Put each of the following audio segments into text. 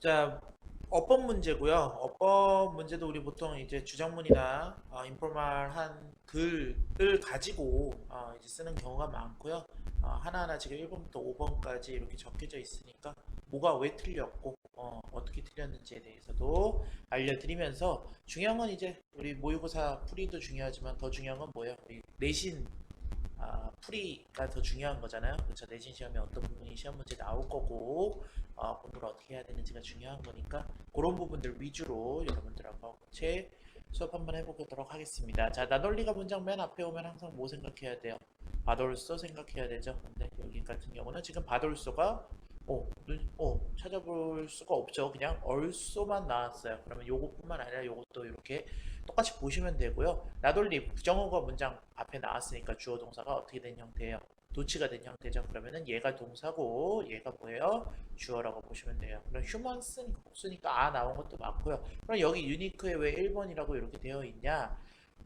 자, 어법 문제고요. 어법 문제도 우리 보통 이제 주장문이나 어, 인포멀한 글을 가지고 어, 이제 쓰는 경우가 많고요. 어, 하나하나 지금 1번부터 5번까지 이렇게 적혀져 있으니까 뭐가 왜 틀렸고 어, 어떻게 틀렸는지에 대해서도 알려드리면서 중요한 건 이제 우리 모의고사 풀이도 중요하지만 더 중요한 건 뭐예요? 내신 아, 풀이가 더 중요한 거잖아요. 그렇죠. 내신 시험에 어떤 부분이 시험 문제 나올 거고 어, 공부를 어떻게 해야 되는지가 중요한 거니까 그런 부분들 위주로 여러분들하고 제 수업 한번 해보도록 하겠습니다. 자, 나돌리가 문장 맨 앞에 오면 항상 뭐 생각해야 돼요? 바돌소 생각해야 되죠. 근데 여기 같은 경우는 지금 바돌소가 어, 눈, 어, 찾아볼 수가 없죠. 그냥 얼소만 나왔어요. 그러면 요것뿐만 아니라 요것도 이렇게 똑같이 보시면 되고요. 나돌리 부정어가 문장 앞에 나왔으니까 주어 동사가 어떻게 된 형태예요? 도치가 된 형태죠. 그러면은 얘가 동사고 얘가 뭐예요? 주어라고 보시면 돼요. 그럼 휴먼스니까 복수니까 아 나온 것도 맞고요. 그럼 여기 유니크에 왜 1번이라고 이렇게 되어 있냐?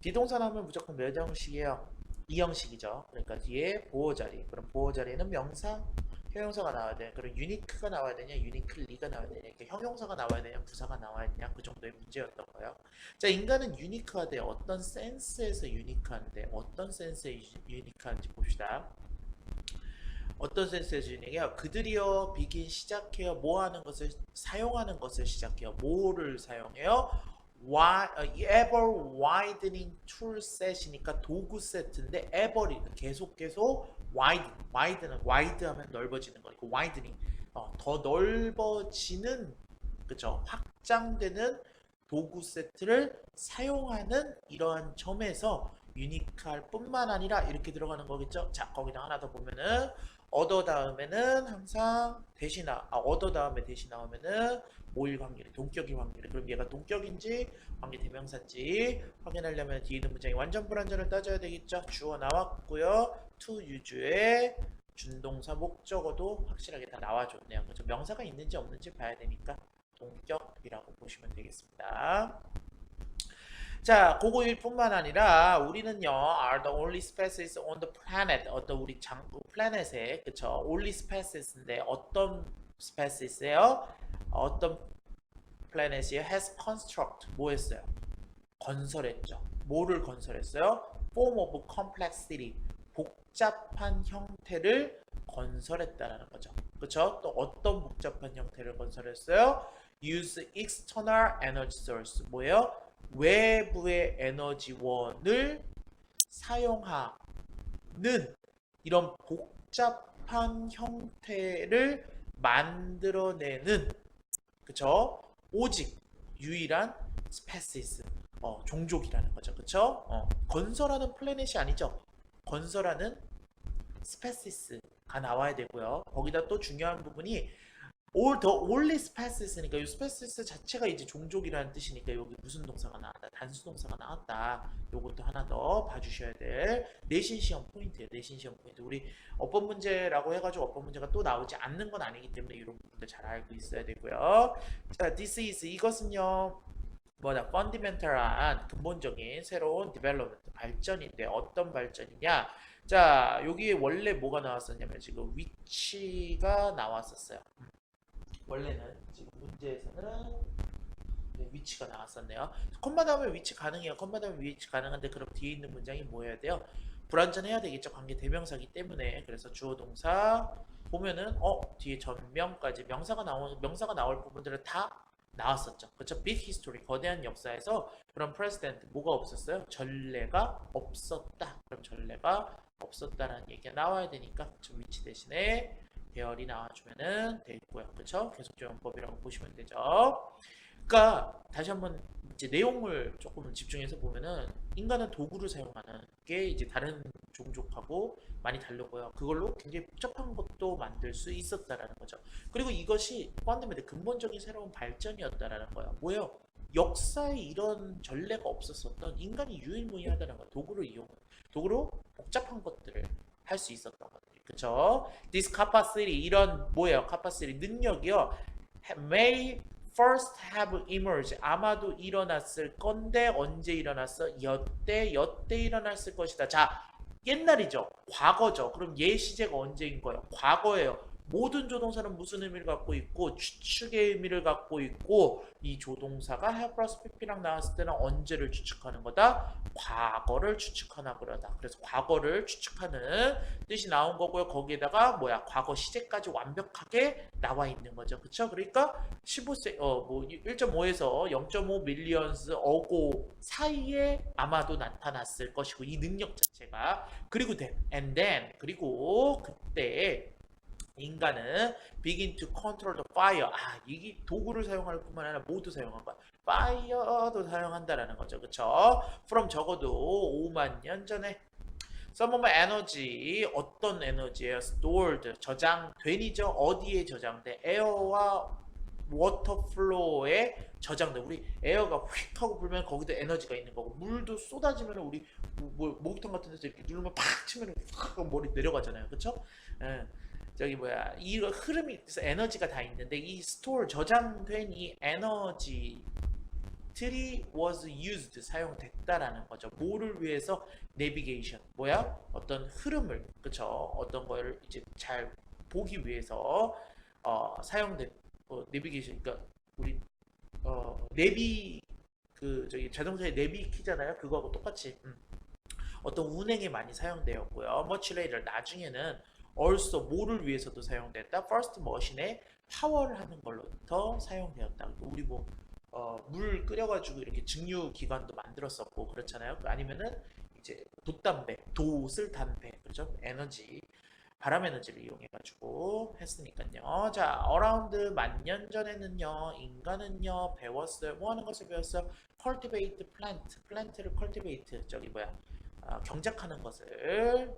비동사 나오면 무조건 몇 형식이에요? 이 형식이죠. 그러니까 뒤에 보호 자리. 그럼 보호 자리에는 명사, 형용사가 나와야 돼. 그럼 유니크가 나와야 되냐, 유니클리가 나와야 되냐, 이렇게 형용사가 나와야 되냐, 부사가 나와야 되냐, 그 정도의 문제였던 거예요. 자, 인간은 유니크하대. 어떤 센스에서 유니크한데, 어떤 센스에 유- 유니크한지 봅시다. 어떤 센스에서 유니크해요? 그들이요, 비긴 시작해요. 뭐 하는 것을, 사용하는 것을 시작해요. 뭐를 사용해요? 와, 어, ever widening tool set이니까 도구 세트인데 ever이 계속 계속 wide, wide는 wide 하면 넓어지는 거니까 widening 어, 더 넓어지는 그쵸 확장되는 도구 세트를 사용하는 이러한 점에서 유니크할 뿐만 아니라 이렇게 들어가는 거겠죠. 자 거기다 하나 더 보면은 얻어 다음에는 항상 대신 나 아, 얻어 다음에 대신 나오면은 모일 관계를 동격이 관계를 그럼 얘가 동격인지 관계 대명사인지 확인하려면 뒤에 있는 문장이 완전 불완전을 따져야 되겠죠. 주어 나왔고요. To 유주의 준동사 목적어도 확실하게 다 나와줬네요. 그죠? 명사가 있는지 없는지 봐야 되니까 동격이라고 보시면 되겠습니다. 자, 그거일뿐만 아니라 우리는요 are the only species on the planet 어떤 우리 장 플래닛에 그쵸 only species인데 어떤 species예요? 어떤 플래닛이 has construct 뭐 했어요? 건설했죠. 뭐를 건설했어요? form of complexity 복잡한 형태를 건설했다라는 거죠. 그렇죠? 또 어떤 복잡한 형태를 건설했어요? use external energy source 뭐예요? 외부의 에너지원을 사용하는 이런 복잡한 형태를 만들어내는 그쵸? 오직 유일한 스페시스 어, 종족이라는 거죠. 그쵸? 어, 건설하는 플래닛이 아니죠. 건설하는 스페시스가 나와야 되고요. 거기다 또 중요한 부분이 all the only species니까 이 species 자체가 이제 종족이라는 뜻이니까 여기 무슨 동사가 나왔다? 단수 동사가 나왔다. 요것도 하나 더 봐주셔야 될 내신 시험 포인트예요. 내신 시험 포인트. 우리 어법 문제라고 해가지고 어법 문제가 또 나오지 않는 건 아니기 때문에 이런 부분들 잘 알고 있어야 되고요. 자 this is 이것은요 뭐냐 펀디멘탈한 근본적인 새로운 디벨롭먼트 발전인데 어떤 발전이냐 자 여기 원래 뭐가 나왔었냐면 지금 위치가 나왔었어요 원래는 지금 문제에서는 네, 위치가 나왔었네요. 컴마 다음에 위치 가능해요. 컴마 다음에 위치 가능한데 그럼 뒤에 있는 문장이 뭐 해야 돼요? 불완전해야 되겠죠. 관계 대명사기 때문에 그래서 주어 동사 보면은 어 뒤에 전명까지 명사가 나오 명사가 나올 부분들은 다 나왔었죠. 그렇죠? big history 거대한 역사에서 그런 precedent 뭐가 없었어요? 전례가 없었다. 그럼 전례가 없었다라는 얘기가 나와야 되니까 저 위치 대신에 배열이 나와주면은 되겠고요. 그렇죠? 계속 적용법이라고 보시면 되죠. 그러니까 다시 한번 이제 내용을 조금 집중해서 보면은 인간은 도구를 사용하는 게 이제 다른 종족하고 많이 다르고요. 그걸로 굉장히 복잡한 것도 만들 수 있었다라는 거죠. 그리고 이것이 펀드멘트 근본적인 새로운 발전이었다라는 거예요. 뭐예요? 역사에 이런 전례가 없었었던 인간이 유일무이하다는 거. 도구를 이용, 도구로 복잡한 것들을 할 수 있었던 것들. 그쵸? This capacity 이런 뭐예요? capacity 능력이요. may first have emerged 아마도 일어났을 건데 언제 일어났어? 여때 여때 일어났을 것이다. 자 옛날이죠. 과거죠. 그럼 예 시제가 언제인 거예요? 과거예요. 모든 조동사는 무슨 의미를 갖고 있고 추측의 의미를 갖고 있고 이 조동사가 have plus pp랑 나왔을 때는 언제를 추측하는 거다? 과거를 추측하나 그러다. 그래서 과거를 추측하는 뜻이 나온 거고요. 거기에다가 뭐야? 과거 시제까지 완벽하게 나와 있는 거죠. 그쵸? 그러니까 15세 어뭐 1.5에서 0.5 밀리언스 어고 사이에 아마도 나타났을 것이고 이 능력 자체가 그리고 then and then 그리고 그때 인간은 begin to control the fire. 아, 이게 도구를 사용할 뿐만 아니라 모두 사용한 거야. fire도 사용한다라는 거죠. 그쵸? from 적어도 5만 년 전에 of energy 어떤 에너지예요? stored 저장된이죠. 어디에 저장돼? 에어와 워터 플로우에 저장돼. 우리 에어가 휙 하고 불면 거기도 에너지가 있는 거고 물도 쏟아지면 우리 뭐, 뭐, 목욕탕 같은 데서 이렇게 누르면 팍 치면 확 머리 내려가잖아요. 예. 저기 뭐야 이 흐름이 에너지가 다 있는데 이 스토어 저장된 이 에너지들이 was used 사용됐다라는 거죠. 뭐를 위해서 내비게이션 뭐야 어떤 흐름을 그쵸 어떤 걸 이제 잘 보기 위해서 어, 사용된 어, 내비게이션 그러니까 우리 어, 내비 그 저기 자동차의 내비 키잖아요. 그거하고 똑같이 음. 어떤 운행에 많이 사용되었고요. much later 나중에는 also 뭐를 위해서도 사용됐다. first machine에 파워를 하는 걸로부터 사용되었다. 우리 뭐 어, 물 끓여가지고 이렇게 증류 기관도 만들었었고 그렇잖아요. 아니면은 이제 돛담배, 도쓸 담배, 그렇죠? 에너지, 바람 에너지를 이용해가지고 했으니까요. 자, 어라운드 만년 전에는요, 인간은요 배웠어요. 뭐 하는 것을 배웠어요? cultivate plant, plant를 cultivate 저기 뭐야 아, 경작하는 것을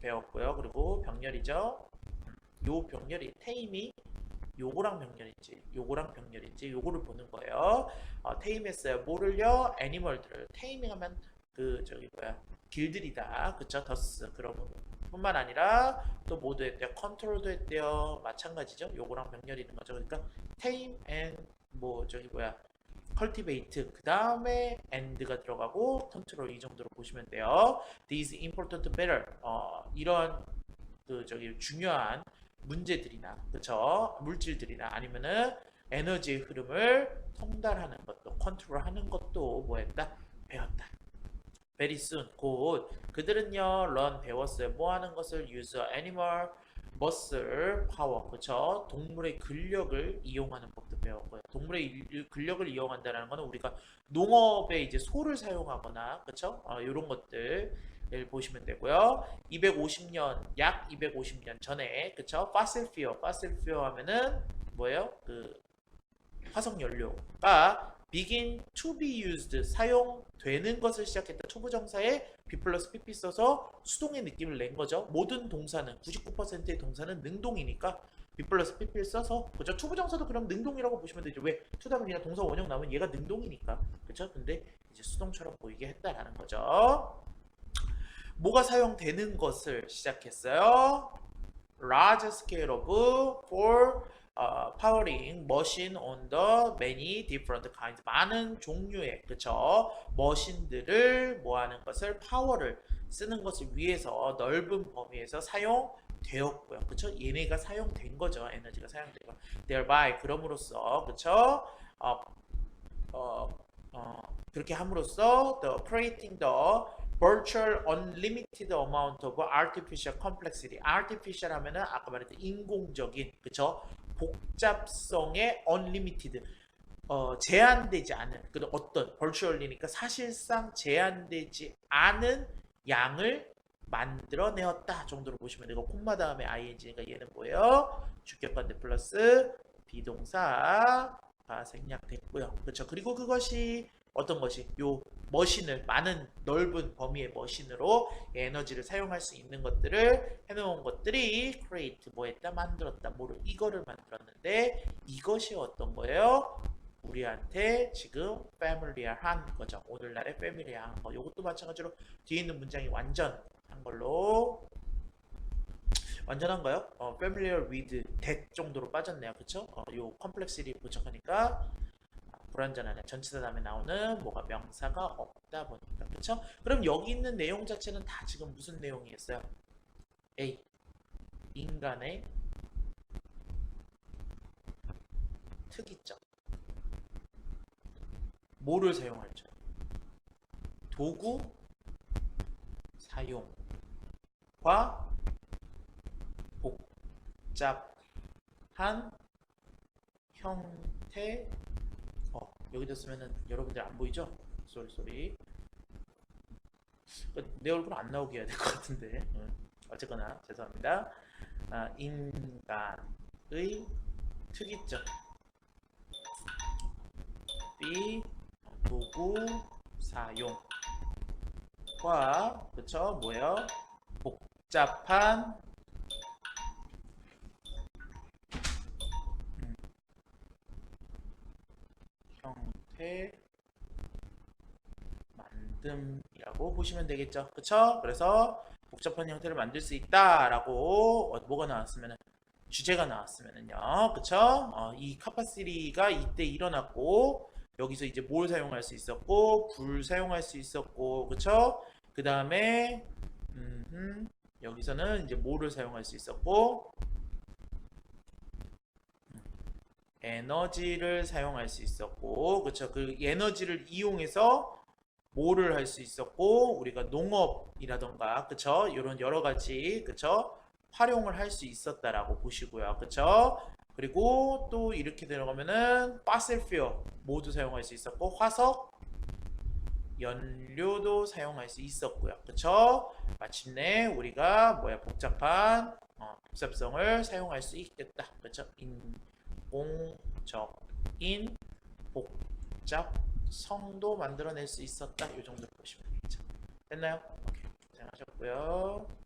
배웠고요. 그리고 병렬이죠. 요 병렬이 테임이 요거랑 병렬인지 요거랑 병렬인지 요거를 보는 거예요. 어, 테임했어요. 뭐를요? 애니멀들을 테이밍하면 그 저기 뭐야 길들이다. 그쵸? 더스 그런 뿐만 아니라 또 모두 했대요. 컨트롤도 했대요. 마찬가지죠. 요거랑 병렬이 있는 거죠. 그러니까 테임 앤 뭐 저기 뭐야 cultivate 그 다음에 and가 들어가고 control 이 정도로 보시면 돼요. These important matter 어, 이런 그 저기 중요한 문제들이나 그쵸 물질들이나 아니면은 에너지의 흐름을 통달하는 것도 컨트롤하는 것도 뭐했다 배웠다. Very soon 곧 그들은요 learn 배웠어요. 뭐 하는 것을 use animal muscle power 그쵸 동물의 근력을 이용하는 법도 배웠고요. 동물의 일- 근력을 이용한다는 거는 우리가 농업에 이제 소를 사용하거나 그쵸 어, 이런 것들 을 보시면 되고요. 250년 약 250년 전에 그쵸 fossil fuel fossil fuel 하면은 뭐예요? 그 화석 연료가 begin to be used 사용되는 것을 시작했다. 초부정사에 B 플러스 PP 써서 수동의 느낌을 낸 거죠. 모든 동사는 99%의 동사는 능동이니까 B 플러스 PP를 써서 그죠? 초부정사도 그럼 능동이라고 보시면 되죠. 왜? 다음에 그냥 동사 원형 나오면 얘가 능동이니까 그죠? 근데 이제 수동처럼 보이게 했다라는 거죠. 뭐가 사용되는 것을 시작했어요? large scale of for uh, machine on the many different kinds 많은 종류의 그쵸 머신들을 뭐하는 것을 파워를 쓰는 것을 위해서 넓은 범위에서 사용되었고요 그쵸 얘네가 사용된 거죠 에너지가 사용된 거 thereby 그럼으로써 그쵸 어, 어, 어, 그렇게 함으로써 the creating the virtual unlimited amount of artificial complexity. artificial 하면은 아까 말했던 인공적인 그쵸 복잡성의 unlimited 어, 제한되지 않은 어떤 virtual이니까 사실상 제한되지 않은 양을 만들어내었다 정도로 보시면 되고 콤마 다음에 ing니까 얘는 뭐예요? 주격관대 플러스 비동사가 생략됐고요. 그렇죠. 그리고 그것이 어떤 것이 요 머신을 많은 넓은 범위의 머신으로 에너지를 사용할 수 있는 것들을 해놓은 것들이 create 뭐 했다 만들었다 뭐를 이거를 만들었는데 이것이 어떤 거예요? 우리한테 지금 패밀리한 거죠. 오늘날의 패밀리한 거. 이것도 마찬가지로 뒤에 있는 문장이 완전 한 걸로 완전한가요? 어, familiar with that 정도로 빠졌네요. 그쵸? 어, 요 complexity 부족하니까 불완전하다 전치사 다음에 나오는 뭐가 명사가 없다 보니까. 그렇죠? 그럼 여기 있는 내용 자체는 다 지금 무슨 내용이겠어요? A. 인간의 특이점. 뭐를 사용할 줄 도구 사용과 복잡한 형태 여기다 쓰면은 여러분들 안 보이죠? 쏘리 쏘리. 그, 내 얼굴 안 나오게 해야 될 것 같은데. 음, 어쨌거나 죄송합니다. 아, 인간의 특이점. B 도구 사용과 그쵸? 뭐예요? 복잡한 만듦이라고 보시면 되겠죠. 그쵸? 그래서 복잡한 형태를 만들 수 있다라고 어, 뭐가 나왔으면 주제가 나왔으면은요. 그쵸? 어, 이 카파3가 이때 일어났고 여기서 이제 뭘 사용할 수 있었고 불 사용할 수 있었고 그쵸? 그 다음에 음, 여기서는 이제 뭐를 사용할 수 있었고 음, 에너지를 사용할 수 있었고 그쵸? 그 에너지를 이용해서 뭐를 할 수 있었고 우리가 농업이라던가 그쵸? 이런 여러 가지 그쵸? 활용을 할 수 있었다라고 보시고요. 그쵸? 그리고 또 이렇게 들어가면은 파셀피어 모두 사용할 수 있었고 화석 연료도 사용할 수 있었고요. 그쵸? 마침내 우리가 뭐야? 복잡한 어, 복잡성을 사용할 수 있겠다. 그쵸? 인공적인 복잡 성도 만들어낼 수 있었다. 이 정도 보시면 되겠죠. 됐나요? 오케이. 고생하셨고요